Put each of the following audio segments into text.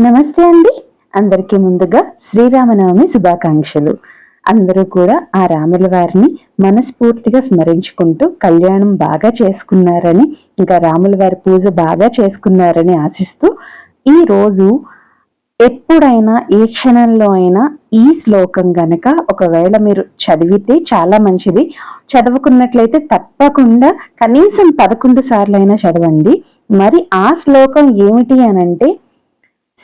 నమస్తే అండి. అందరికీ ముందుగా శ్రీరామనవమి శుభాకాంక్షలు. అందరూ కూడా ఆ రాముల వారిని మనస్ఫూర్తిగా స్మరించుకుంటూ కళ్యాణం బాగా చేసుకున్నారని ఇంకా రాముల వారి పూజ బాగా చేసుకున్నారని ఆశిస్తూ ఈ రోజు ఎప్పుడైనా ఏ క్షణంలో అయినా ఈ శ్లోకం గనక ఒకవేళ మీరు చదివితే చాలా మంచిది. చదువుకున్నట్లయితే తప్పకుండా కనీసం పదకొండు సార్లు అయినా చదవండి. మరి ఆ శ్లోకం ఏమిటి అనంటే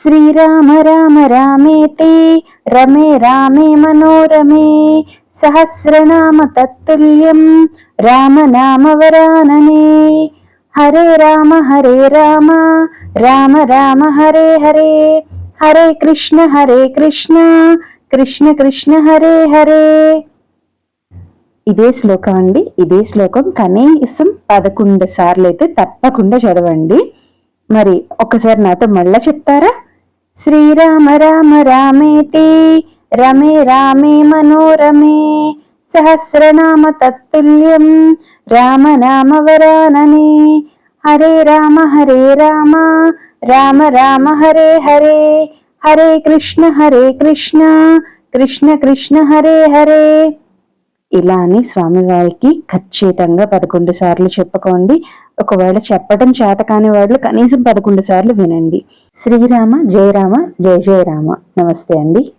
శ్రీరామ రామ రామేతి రమే రామే మనోరమే. సహస్రనామ తత్తుల్యం రామ నామ వరాననే. హరే రామ హరే రామ రామ రామ హరే హరే. హరే కృష్ణ హరే కృష్ణ కృష్ణ కృష్ణ హరే హరే. ఇదే శ్లోకం అండి. ఇదే శ్లోకం కనీసం పదకొండు సార్లు అయితే తప్పకుండా చదవండి. మరి ఒక్కసారి నాతో మళ్ళా చెప్తారా? శ్రీరామ రామ రామేతి రమే రామే మనోరమే సహస్రనామ తత్తుల్యం రామనామ వరాననే. హరే రామ హరే రామ రామ రామ హరే హరే హరే కృష్ణ హరే కృష్ణ కృష్ణ కృష్ణ హరే హరే. ఇలా అని స్వామివారికి ఖచ్చితంగా పదకొండు సార్లు చెప్పుకోండి. ఒకవేళ చెప్పడం చేత కాని వాళ్ళు కనీసం పదకొండు సార్లు వినండి. శ్రీరామ జయరామ జయ జయరామ. నమస్తే అండి.